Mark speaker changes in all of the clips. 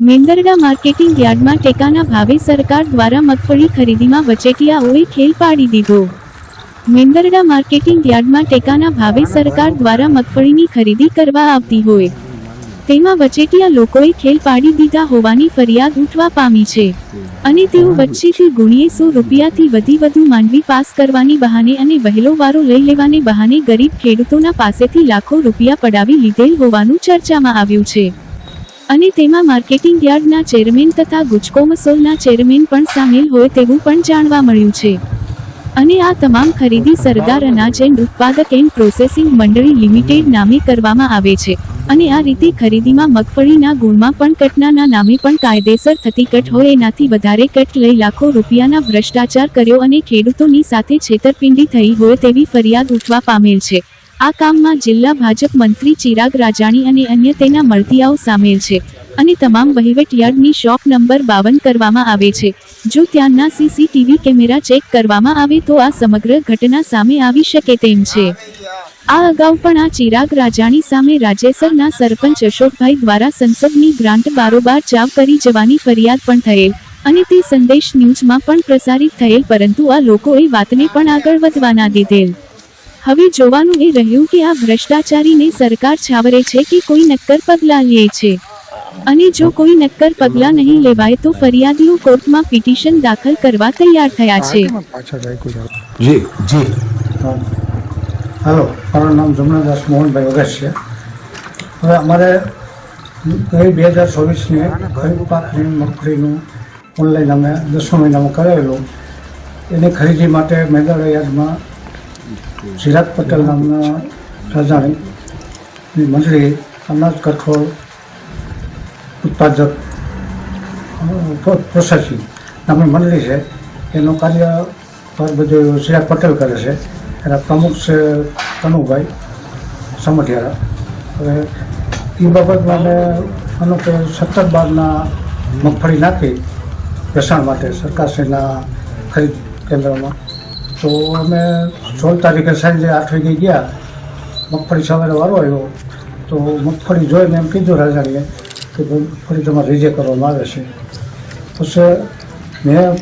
Speaker 1: Mendarda marketing યાર્ડમાં ટેકાના ભાવે સરકાર દ્વારા મગફળી ખરીદીમાં વચેટિયાઓએ ખેલ પાડી દીધો. મેંદરડા માર્કેટિંગ યાર્ડમાં ટેકાના ભાવે સરકાર દ્વારા મગફળીની ખરીદી કરવા આવતી હોય. તેમાં વચેટિયા લોકોએ ખેલ પાડી દીધા હોવાની ફરિયાદ ઉઠવા પામી છે. અને તેઓ વચ્ચેથી ગુણીએ સો રૂપિયાથી વધી વધુ માંડવી પાસ કરવાની બહાને અને વહેલો વારો લઈ લેવાને બહાને ગરીબ ખેડૂતોના પાસેથી લાખો રૂપિયા પડાવી લીધેલ હોવાનું ચર્ચામાં આવ્યું છે. અને તેમાં માર્કેટિંગ યાર્ડના ચેરમેન તથા ગુજકોમસોલના ચેરમેન પણ સામેલ હોય તેવું પણ જાણવા મળ્યું છે. અને આ તમામ ખરીદી સરદાર અનાજ એન્ડ ઉત્પાદક એન્ડ પ્રોસેસિંગ મંડળી લિમિટેડ નામે કરવામાં આવે છે. અને આ રીતે ખરીદીમાં મગફળીના ગુણમાં પણ કટનાના નામે પણ કાયદેસર થતી કટ હોય એનાથી વધારે કટ લઈ લાખો રૂપિયાના ભ્રષ્ટાચાર કર્યો અને ખેડૂતોની સાથે છેતરપિંડી થઈ હોય તેવી ફરિયાદ ઉઠવા પામેલ છે. આ કામમાં જિલ્લા ભાજપ મંત્રી ચિરાગ રાજાણી અને અન્ય તેના મળતિયાઓ સામેલ છે અને તમામ વહીવટ યાર્ડની શોપ નંબર બાવન કરવામાં આવે છે. જો ત્યાંના સીસીટીવી કેમેરા ચેક કરવામાં આવે તો આ સમગ્ર ઘટના સામે આવી શકે તેમ છે. આ અગાઉ પણ આ ચિરાગ રાજાણી સામે રાજ્યસરના સરપંચ અશોકભાઈ દ્વારા સંસદની ગ્રાન્ટ બારોબાર ચાવ કરી જવાની ફરિયાદ પણ થયેલ અને તે સંદેશ ન્યૂઝમાં પણ પ્રસારિત થયેલ પરંતુ આ લોકોએ વાતને પણ આગળ વધવા ના દીધેલ. હવે જોવાનું એ રહ્યું કે આ ભ્રષ્ટાચારીને સરકાર છાવરે છે કે કોઈ નક્કર પગલાં લે છે. અને જો કોઈ નક્કર પગલાં નહીં લેવાય તો ફરિયાદીઓ કોર્ટમાં પિટિશન દાખલ કરવા તૈયાર થયા છે.
Speaker 2: જી જી.
Speaker 3: હાલો, મારું નામ જમનાદાસ મોહનભાઈ વગસ છે. હવે અમારે ગઈ બે હજાર ચોવીસની ખરીફ પાકની મગફળીનું ઓનલાઈન અમે દસમા મહિનામાં કરાવેલું. એની ખરીદી માટે મેદાડા યાર્ડમાં ચિરાગ પટેલ નામના રાજાણીની મંડળી, અનાજ કઠોળ ઉત્પાદક પ્રો- પ્રોસેસિંગ નામની મંડળી છે. એનું કાર્ય પર બધું સિરાજ પટેલ કરે છે. એના પ્રમુખ છે કનુભાઈ સમઢિયારા હવે એ બાબતમાં અમે માનો કે સત્તર બારના મગફળી નાખી વેચાણ માટે સરકારશ્રીના ખરીદ કેન્દ્રમાં. તો અમે સોળ તારીખે સાંજે આઠ વાગે ગયા. મગફળી સવારે વારો આવ્યો. તો મગફળી જોઈને એમ કીધું રાજાણીએ કે મગફળી તમારે રીજે કરવામાં આવે છે. પછી મેં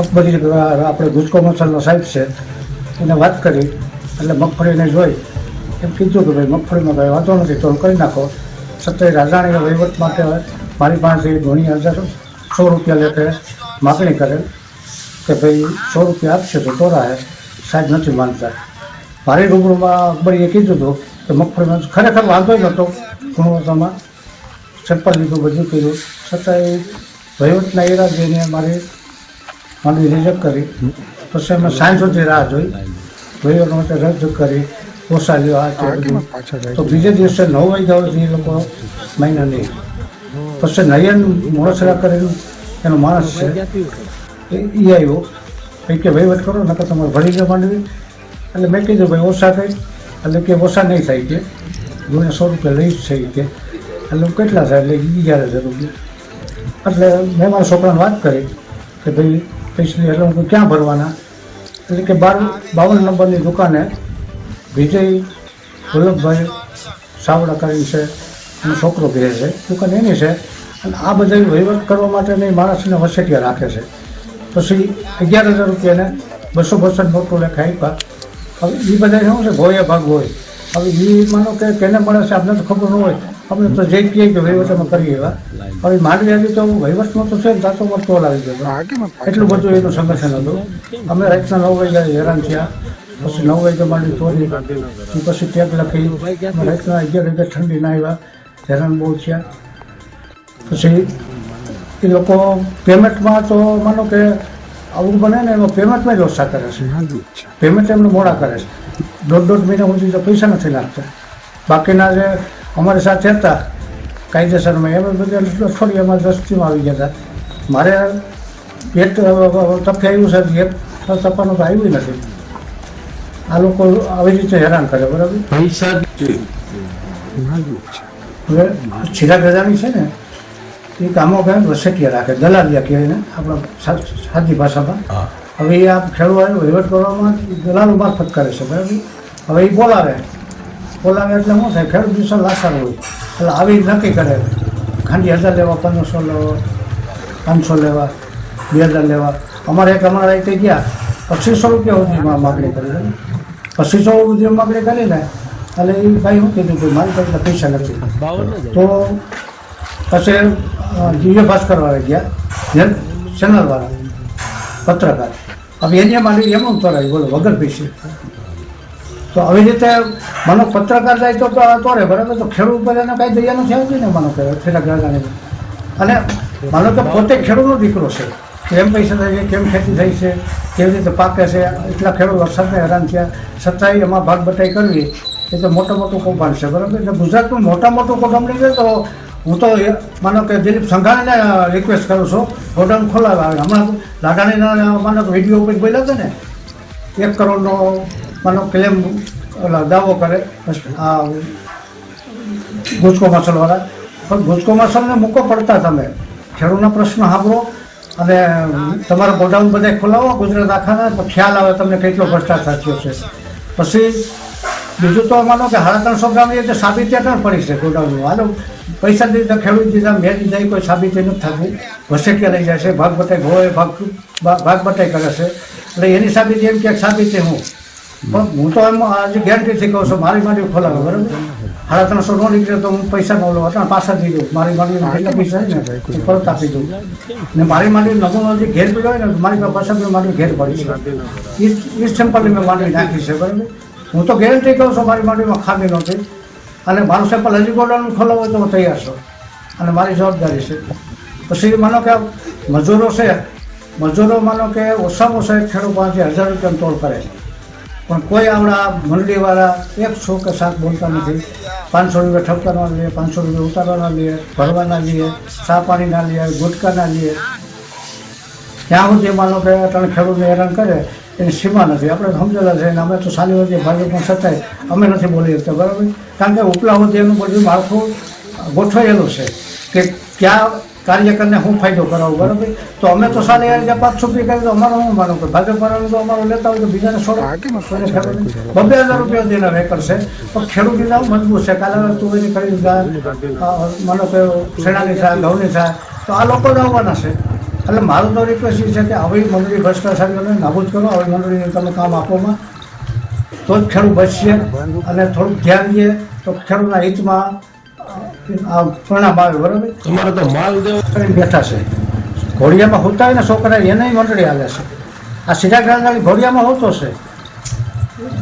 Speaker 3: અકબરી આપણે ગુજકો મસાલો સાહેબ છે એને વાત કરી, એટલે મગફળીને જોઈ, એમ કીધું કે ભાઈ મગફળીમાં ભાઈ વાંધો નથી, તો કરી નાખો છતાંય રાજાણીએ વહીવટ માટે મારી પાસેથી ઘણી હજાર સો રૂપિયા લેતે માગણી કરેલ કે ભાઈ સો રૂપિયા આપશે તો તોરાય સાહેબ નથી માનતા. મારી રૂબરૂમાં અકબરીએ કીધું હતું કે મગફળીમાં ખરેખર વાંધો જ નહોતો, ગુણવત્તામાં સેમ્પલ લીધું બધું કર્યું, છતાંય વહીવટના ઈરાદેને મારી મારી રિજેક્ટ કરી. પછી અમે સાંજ સુધી રાહ જોઈ. વહીવટ માટે રદ કરી લ્યો આ તે બધું. તો બીજે દિવસે નવ વાગ્યા સુધી એ લોકો મહિના નહીં. પછી નયન મોડસરા કરેલું એનો માણસ છે, એ આવ્યો. કંઈ કે વહીવટ કરો, નકર તમારે ભરી ગયા માંડવી. એટલે મેં કીધું, ભાઈ, ઓછા થઈ એટલે કે, ઓછા નહીં થાય કે. ગુણે સો રૂપિયા લઈ જ છે કે. એટલે કેટલા થાય? એટલે અગિયાર હજાર રૂપિયા. એટલે મેં મારા છોકરાને વાત કરી કે, ભાઈ, પૈસા એટલે હું ક્યાં ભરવાના? એટલે કે બાર બાવન નંબરની દુકાને વિજય, વલ્લભભાઈ સાવડા કરી છે, અને છોકરો કહે છે. દુકાન એની છે. અને આ બધા વહીવટ કરવા માટે નહીં માણસને વસેટિયા રાખે છે. પછી અગિયાર હજાર રૂપિયાને બસો બસો નોટો લેખ આપ્યા. હવે એ બધા શું છે? ભોયા ભાગ હોય. હવે એ માનો કે કેને મળે છે આપણે તો ખબર ન હોય. અમને તો જે કહીએ કે વહીવટ અમે કરીએ એવા. હવે માંડવી આવી તો વહીવટમાં તો છે ને તાતો મળતો લાવી ગયો એટલું બધું એનું સંગઠન હતું. અમે રાતના નવ વાગ્યા હેરાન થયા. પછી નવ વાગ્યા માંડી ચોરી પછી ટેગ લખી. રાતના અગિયાર વાગ્યા ઠંડી ના આવ્યા. હેરાન બહુ થયા. પછી એ લોકો પેમેન્ટમાં તો માનો કે આવું બને ને એમાં પેમેન્ટમાં જ ઓછા કરે છે. પેમેન્ટ એમને મોડા કરે છે. દોઢ દોઢ મહિના સુધી તો પૈસા નથી નાખતા બાકીના જે અમારી સાથે હતા. કાયદેસરમાં એમ બધા અમારી દસ્તીમાં આવી ગયા હતા. મારે એક તફે આવ્યું છે એક તપાનું તો આવ્યું નથી. આ લોકો આવી રીતે હેરાન કરે બરાબર?
Speaker 2: પૈસા જી.
Speaker 3: હવે ચિરાગ રજાની છે ને એ કામો કહે વસેટિયા રાખે દલાલિયા કહેવાય ને આપણા સાદી ભાષામાં. હવે એ આ ખેડૂતો વહીવટ કરવામાં દલાલો મારફત કરે છે બરાબર? હવે એ બોલાવે. બોલાવે એટલે શું થાય? ખેડૂત દિવસો લાસાર હોય. એટલે આવી નક્કી કરે. ખાંડી હજાર લેવા પંદરસો લેવા પાંચસો લેવા બે હજાર લેવા. અમારે એક અમારા રીતે ગયા. પચીસો રૂપિયા સુધીમાં માગણી કરી પચીસો સુધી માગણી કરીને એટલે એ ભાઈ શું કીધું કે મારી પાસે પૈસા નથી. તો પછી દિવ્ય ભાસ્કરવાળા ગયા. ચેનલ ચેનલવાળા પત્રકાર. હવે એને મારી એમ તોરાય બોલો વગર પૈસે. તો આવી રીતે માનો પત્રકાર જાય તો તોરે બરાબર? તો ખેડૂત પર એને કાંઈ દયા નથી આવતી ને માનો કહે, છેલ્લા ગાળાને અને માનો કે પોતે ખેડૂતનો દીકરો છે. કેમ પૈસા થાય છે, કેમ ખેતી થઈ છે, કેવી રીતે પાકે છે, એટલા ખેડૂત વરસાદને હેરાન થયા. છતાંય એમાં ભાગ બટાઈ કરવી એ તો મોટું મોટું કૌભાંડ છે, બરાબર? એટલે ગુજરાતનું મોટા મોટું કૌભાંડ નહીં તો હું તો માનો કે દિલીપ સંઘાણીને રિક્વેસ્ટ કરું છું, ગોડાઉન ખોલાવે હમણાં લાડાણીના માનો વીડિયો ઉપર બોલ્યા હતા ને. એક કરોડનો માનો ક્લેમ દાવો કરે, આ ગુજકો મસલવાળા પણ ગુજકો મસલને મૂકો પડતા તમે. ખેડૂતના પ્રશ્ન સાંભળો અને તમારા ગોડાઉન બધા ખોલાવો, ગુજરાત આખાના, તો ખ્યાલ આવે તમને કેટલો ભ્રષ્ટાચાર થયો છે. પછી બીજું તો માનો કે સાડા ત્રણસો ગ્રામ એ જે સાબિતી પડી છે ગોડાઉનનું. હાલો, પૈસા દીધા, ખેડૂત દીધા, મેં દીધા કોઈ સાબિતી નથી થતું. વસેટિયા લઈ જાય છે, ભાગ બટાઈ હોય, ભાગ ભાગ બટાઈ કરે છે. એટલે એની સાબિતી એમ કે સાબિતી હું? પણ હું તો એમ આજે ગેરંટીથી કહું છું મારી માંડી ખોલાવે, બરાબર? સાડા ત્રણસો નો નીકળે તો હું પૈસા નો લઉં અત્યારે પાછા દઈ દઉં. મારી માંડી કેટલા પૈસા ને? પરત આપી દઉં. ને મારી માંડી નમૂનો જે ઘેર પડ્યો હોય ને મારી પાસે પાછા બી માંડી ઘેર પડી છે. એ સેમ્પલની મેં માંડી નાખી છે, બરાબર? હું તો ગેરંટી કહું છું મારી માંડીમાં ખામી નહોતી. અને મારું સેમ્પલ હજી ગોડાનું ખોલાવો હોય તો હું તૈયાર છું. અને મારી જવાબદારી છે. પછી માનો કે મજૂરો છે, મજૂરો માનો કે ઓછામાં ઓછા એક ખેડૂત પાસેથી હજાર રૂપિયાનો તોડ કરે છે. પણ કોઈ આવડા મંડળીવાળા છો કે સાત બોલતા નથી. પાંચસો રૂપિયા ઠપકાના લઈએ, પાંચસો રૂપિયા ઉતારવાના લઈએ, ભરવાના લઈએ, ચા પાણીના લઈએ, ગુટકાના લઈએ. ત્યાં સુધી માનો કે ત્રણ ખેડૂતને હેરાન કરે, એની સીમા નથી. આપણે સમજેલા છે અમે તો સાલી વચ્ચે ભાજપમાં છતાંય અમે નથી બોલી શકતા, બરાબર? કારણ કે ઉપલા સુધી એનું બધું માળખું ગોઠવાયેલું છે કે ક્યાં કાર્યકરને શું ફાયદો કરાવું બરાબર? તો અમે તો સારી રીતે પાંચ રૂપિયા કરી તો અમારો હું માનો કે ભાજપ વાળાનું તો અમારો લેતા હોય તો બીજાને સો બબે બબ્બે હજાર રૂપિયા દેના વેકર છે. પણ ખેડૂત દીધા મજબૂત છે. કાલે તુવેરની ખરીદી થાય માનો કે શેણાની થાય ઘઉંની થાય. તો આ લોકો જ આવવાના છે. એટલે મારું તો રિક્વેસ્ટ એ છે કે આવી મંડળી ભ્રષ્ટાચારીઓને નાબૂદ કરો આવી મંડળીને તમે કામ આપોમાં તો જ ખેડૂત બચશે. અને થોડુંક ધ્યાન દે. તો ખેડૂતના હિતમાં આ પરિણામ આવે બરાબર?
Speaker 2: તમારે તો માલ દેવો.
Speaker 3: કરીને બેઠા છે. ઘોડિયામાં હોતા હોય ને છોકરા એને મંડળી હાલે છે. આ સીધા ગ્રામવાળી ઘોડિયામાં હોતો છે.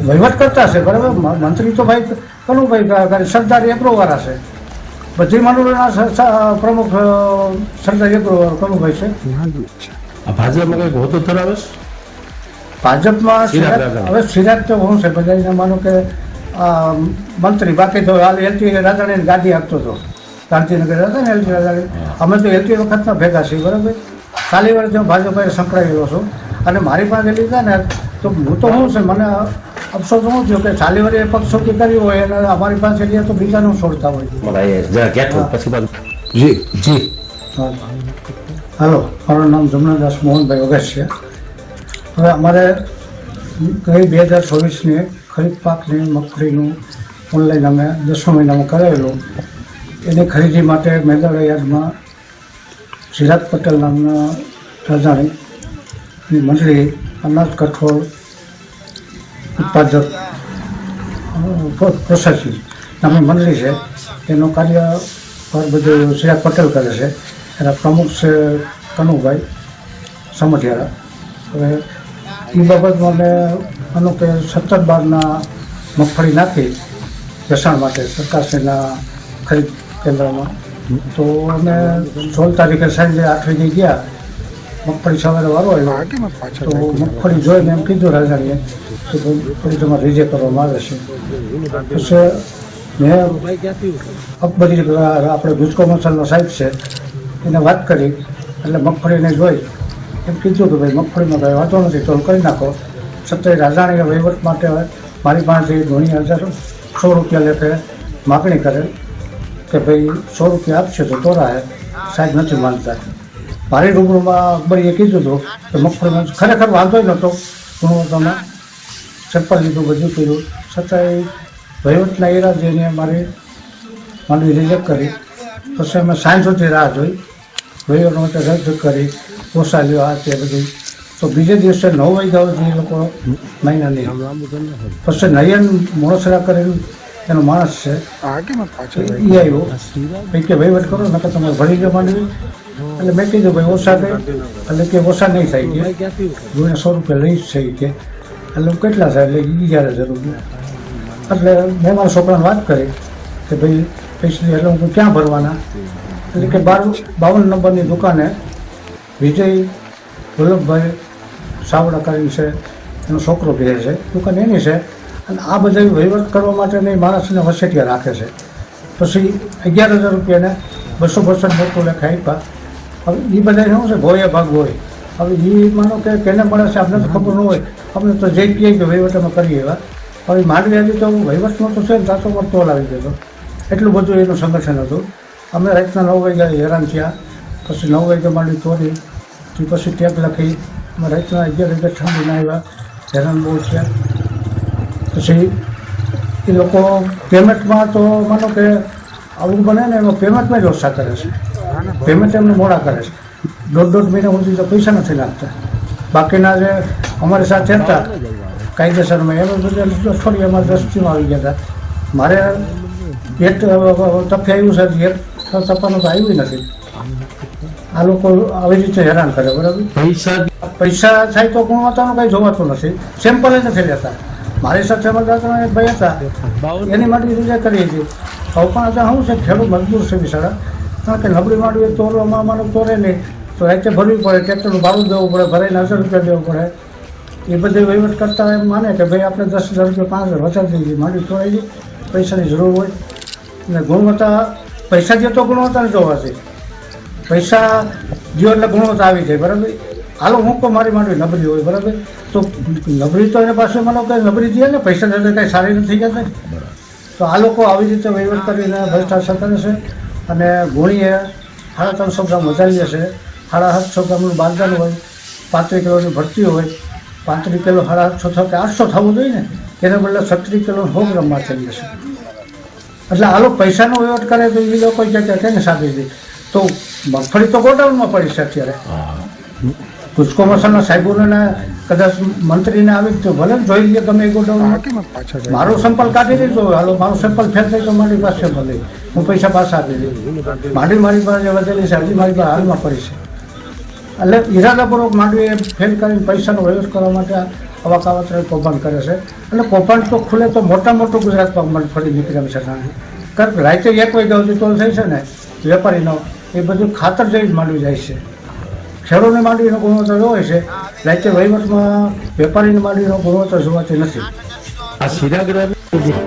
Speaker 3: વહીવટ કરતા છે બરાબર? મંત્રી તો ભાઈ કનું ભાઈ સરદાર એગ્રોવાળા છે. બધી મંડળીના પ્રમુખ સરદાર એગ્રો કનુભાઈ છે?
Speaker 2: આ ભાજપમાં કંઈક હોતો ધરાવે છે?
Speaker 3: ભાજપમાં હવે સિરાજ તો શું છે બધા માનો કે મંત્રી બાકી તો હાલ એલટી રાજાણીની ગાદી આપતો હતો. ગાંધીનગર હતા ને એલટી રાજાણી. અમે તો એલટી વખતના ભેગા છીએ બરાબર? ચાલી વર્ષ હું ભાજપાએ સંકળાયેલો છું. અને મારી પાસે લીધા ને તો હું તો શું છે મને અફસોસ શું થયો કે ચાલી વર્ષે પક્ષ સુધી કર્યું હોય અને અમારી પાસે લઈએ તો બીજાનું છોડતા હોય.
Speaker 2: જી જી.
Speaker 3: હાલો મારું નામ જમનાદાસ મોહનભાઈ વગસ છે. હવે અમારે ગઈ બે હજાર ચોવીસની ખરીફ પાકની મગફળીનું ઓનલાઈન અમે દસમા મહિનામાં કરાવેલું. એની ખરીદી માટે મેદાળા યાર્ડમાં સિરાજ પટેલ નામના રાજાણીની મંડળી અનાજ કઠોળ ઉત્પાદક પ્રોસેસિંગ નામની મંડળી છે. એનું કાર્ય પર બધું સિરાજ પટેલ કરે છે. એના પ્રમુખ છે કનુભાઈ સમઢિયારા હવે એ બાબતમાં અમે માનો કે સત્તર બારના મગફળી નાખી વેચાણ માટે સરકારશ્રીના ખરીદ કેન્દ્રમાં. તો અમે સોળ તારીખે સાંજે આઠ વાગે ગયા. મગફળી સવારે વારો આવ્યો. તો મગફળી જોઈને એમ કીધું રાજાણીએ ભાઈ મગફળી તમારે રીજે કરવામાં આવે છે. મેં અકબરી આપણે ગુજકો મસાલનો સાહેબ છે, એને વાત કરી. એટલે મગફળીને જોઈ. એમ કીધું કે ભાઈ, મગફળીમાં કંઈ વાંધો નથી, તો કરી નાખો. છતાંય રાજાણીએ વહીવટ માટે મારી પાસેથી ધોની હજાર સો રૂપિયા લેખે માગણી કરે કે, ભાઈ, સો રૂપિયા આપશે તો તોરા સાહેબ નથી માનતા. મારી રૂબરૂમાં અકબરીએ કીધું હતું કે, મગફળીમાં ખરેખર વાંધો જ નહોતો. ગુણવત્તામાં ચપ્પલ લીધું, બધું કર્યું છતાંય વહીવટના ઈરાદેને મારી માંડવી રિજેક્ટ કરી. પછી અમે સાંજ સુધી રાહ જોઈ. વહીવટ માટે રદ કરી. ઓછા લ્યો આ તે બધું. તો બીજે દિવસે નવ વાગ્યા સુધી એ લોકો મહિના નહીં પછી નયન મોણસરા કરેલું. એનો માણસ છે. એ આવ્યો. ભાઈ કે વહીવટ કરો નકર તમે ભરી ગયો માંડવી. એટલે મેં કીધું ભાઈ ઓછા કે એટલે કે ઓછા નહીં થાય કે. જોઈને સો રૂપિયા લઈ જ છે કે. એટલે કેટલા થાય? એટલે એ હજાર જરૂર એટલે મેં મારા છોકરાને વાત કરી કે ભાઈ પૈસા એટલે હું ક્યાં ભરવાના? એટલે કે બાર બાવન નંબરની દુકાને વિજય વલ્લભભાઈ સાવડા કરીને છે, એનો છોકરો કહે છે, દુકાન એની છે, અને આ બધા વહીવટ કરવા માટેની માણસને વસેટિયા રાખે છે. પછી અગિયાર હજાર રૂપિયાને બસો બસો મોટું લેખા આપ્યા. હવે એ બધા શું છે ભોય ભાગ હોય. હવે એ માનો કે કેને મળે છે આપણે તો ખબર ન હોય. આપણે તો જે કહીએ કે વહીવટ અમે કરીએ એવા. હવે માંડવી હતી તો વહીવટનો તો છે ને તાતો પર લાવી આવી ગયો એટલું બધું એનું સંગઠન હતું. અમે રાતના નવ વાગ્યા હેરાન થયા. પછી નવ વાગ્યા માંડવી તોડી. તે પછી ટેપ લખી. રાતના અગિયાર ઠંડી ના આવ્યા. હેરાન બહુ છે. પછી એ લોકો પેમેન્ટમાં તો માનો કે આવું બને ને એમાં પેમેન્ટમાં જ ઓછા કરે છે. પેમેન્ટ એમને મોડા કરે છે. દોઢ દોઢ મહિના સુધી તો પૈસા નથી નાખતા બાકીના જે અમારી સાથે હતા, કાયદેસરમાં એમાં બધા અઠવાડિયામાં દસ ટીમ આવી ગયા હતા. મારે એક તફે આવ્યું છે, એક તપાનું તો આવ્યું નથી. આ લોકો આવી રીતે હેરાન કરે બરાબર?
Speaker 2: પૈસા
Speaker 3: પૈસા થાય તો ગુણવત્તાનું કંઈ જોવાતું નથી. સેમ્પલ જ નથી લેતા. મારી સાથે મતદાતા એક ભાઈ હતા. એની માટે રજા કરી હતી. હવે પણ હતા શું છે? ખેડૂત મજબૂર છે બિચારા. કારણ કે નબળી માંડવી તોરવામાં અમારું તોરે નહીં. તો રાતે ભરવી પડે ટ્રેક્ટરનું ભાડું દેવું પડે ભરાઈને હજાર રૂપિયા દેવું પડે. એ બધી વહીવટ કરતા એમ માને કે ભાઈ આપણે દસ હજાર રૂપિયા પાંચ હજાર વધારી દઈએ માંડવી તોડાઈ પૈસાની જરૂર હોય. અને ગુણવત્તા પૈસા જે તો ગુણવત્તા જોવા છે. પૈસા જીવનને એટલે ગુણવત્તા આવી જાય, બરાબર? હાલો તો મારી માંડવી નબળી હોય, બરાબર? તો નબળી તો એને પાસે મને કંઈ નબળી દે ને? પૈસા દે કંઈ સારી નથી જતા તો આ લોકો આવી રીતે વહીવટ કરીને ભ્રષ્ટાચાર કરે છે અને ગુણીએ સાડા ત્રણસો ગ્રામ વધારી છે સાડા સાતસો ગ્રામનું બાંધણ હોય, પાંત્રીસ કિલોની ભરતી હોય, પાંત્રીસ કિલો સાડા આઠસો કે આઠસો થવું જોઈએ ને? એને બદલે છત્રીસ કિલો સો ગ્રામમાં થઈ જશે એટલે આ લોકો પૈસાનો વહીવટ કરે તો એ લોકો કે કેને સાબી દે? તો મગફળી તો ગોડાઉનમાં પડી છે અત્યારે. કુચકો મસાલા સાહેબોને કદાચ મંત્રીને આવી તો ભલે જોઈ લે ગમે ગોડાઉન. મારો સેમ્પલ કાઢી દીધો હાલો મારો સેમ્પલ ફેર થઈ તો મારી પાસે ભલે. હું પૈસા પાછા આપી દઉં. માંડવી મારી પાસે વધેલી છે હજી મારી પાસે હાલમાં પડી છે. એટલે ઈરાદાપૂર્વક માંડવી એ ફેલ કરીને પૈસાનો વહીવટ કરવા માટે આવા કાવતરા કૌભાંડ કરે છે. અને કૌભાંડ તો ખુલે તો મોટા મોટું ગુજરાતમાં મગફળી નીકળે છે કારણ કે રાતે એક વાગ્યા સુધી તો થઈ છે ને વેપારીનો એ બધું ખાતર જઈ જ માંડવી જાય છે. ખેડૂતને માંડવીનો ગુણવત્તા જોવે છે રાતે વહીવટમાં વેપારીને માંડવીનો ગુણવત્તા જોવાતી નથી.
Speaker 2: આ શિરાગ્રામ
Speaker 4: સુધી